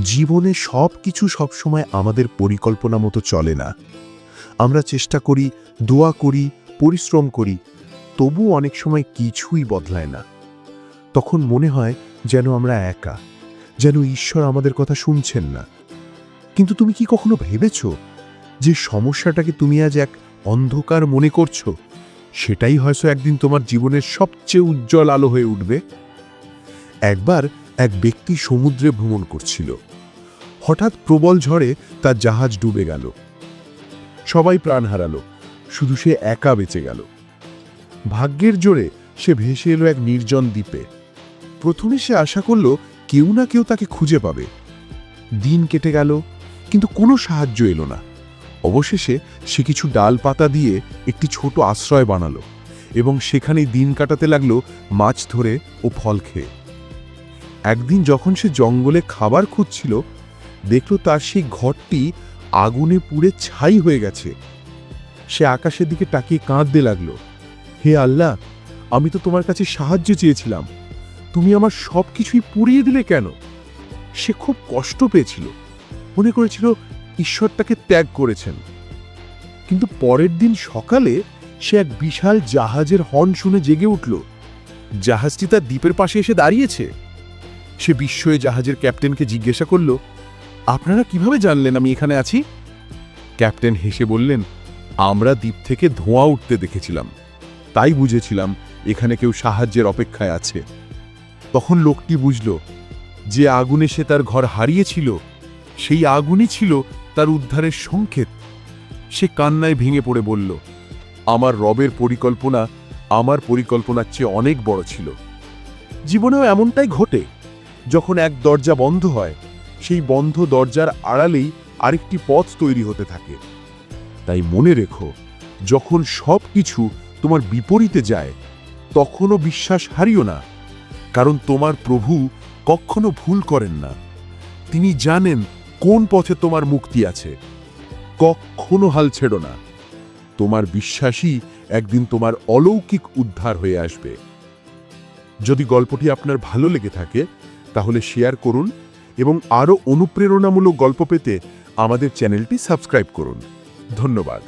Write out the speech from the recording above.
জীবনে সব কিছু সবসময় আমাদের পরিকল্পনা মতো চলে না। আমরা চেষ্টা করি, দোয়া করি, পরিশ্রম করি তবু অনেক সময় কিছুই বদলায় না। তখন মনে হয় যেন আমরা একা, যেন ঈশ্বর আমাদের কথা শুনছেন না। কিন্তু তুমি কি কখনো ভেবেছ যে সমস্যাটাকে তুমি আজ এক অন্ধকার মনে করছ? সেটাই হয়তো একদিন তোমার জীবনের সবচেয়ে উজ্জ্বল আলো হয়ে উঠবে। একবার এক ব্যক্তি সমুদ্রে ভ্রমণ করছিল। হঠাৎ প্রবল ঝড়ে তার জাহাজ ডুবে গেল। সবাই প্রাণ হারালো, শুধু সে একা বেঁচে গেল। ভাগ্যের জোরে সে ভেসে এলো এক নির্জন দ্বীপে। প্রথমে সে আশা করল কেউ না কেউ তাকে খুঁজে পাবে। দিন কেটে গেল, কিন্তু কোনো সাহায্য এলো না। অবশেষে সে কিছু ডাল পাতা দিয়ে একটি ছোট আশ্রয় বানালো এবং সেখানেই দিন কাটাতে লাগল মাছ ধরে ও ফল খেয়ে। একদিন যখন সে জঙ্গলে খাবার খুঁজছিল, দেখল তার সেই ঘরটি আগুনে পুড়ে ছাই হয়ে গেছে। সে আকাশের দিকে তাকিয়ে কাঁদতে লাগল। হে আল্লাহ, আমি তো তোমার কাছে সাহায্য চেয়েছিলাম। তুমি আমার সব কিছুই পুড়িয়ে দিলে কেন? সে খুব কষ্ট পেয়েছিল। মনে করেছিল ঈশ্বর তাকে ত্যাগ করেছেন। কিন্তু পরের দিন সকালে সে এক বিশাল জাহাজের হর্ন শুনে জেগে উঠল। জাহাজটি তার দ্বীপের পাশে এসে দাঁড়িয়েছে। সে বিস্ময়ে জাহাজের ক্যাপ্টেনকে জিজ্ঞাসা করল, আপনারা কীভাবে জানলেন আমি এখানে আছি? ক্যাপ্টেন হেসে বললেন, আমরা দ্বীপ থেকে ধোঁয়া উঠতে দেখেছিলাম। তাই বুঝেছিলাম এখানে কেউ সাহায্যের অপেক্ষায় আছে। তখন লোকটি বুঝল যে আগুনে সে তার ঘর হারিয়েছিল, সেই আগুনই ছিল তার উদ্ধারের সংকেত। সে কান্নায় ভেঙে পড়ে বলল, আমার রবের পরিকল্পনা আমার পরিকল্পনার চেয়ে অনেক বড় ছিল। জীবনেও এমনটাই ঘটে। যখন এক দরজা বন্ধ হয়, সেই বন্ধ দরজার আড়ালেই আরেকটি পথ তৈরি হতে থাকে। তাই মনে রেখো, যখন সব কিছু তোমার বিপরীতে যায়, তখনও বিশ্বাস হারিও না, কারণ তোমার প্রভু কখনো ভুল করেন না। তিনি জানেন কোন পথে তোমার মুক্তি আছে। কখনো হাল ছেড়ো না। তোমার বিশ্বাসই একদিন তোমার অলৌকিক উদ্ধার হয়ে আসবে। যদি গল্পটি আপনার ভালো লেগে থাকে তাহলে শেয়ার করুন এবং আরও অনুপ্রেরণামূলক গল্প পেতে আমাদের চ্যানেলটি সাবস্ক্রাইব করুন। ধন্যবাদ।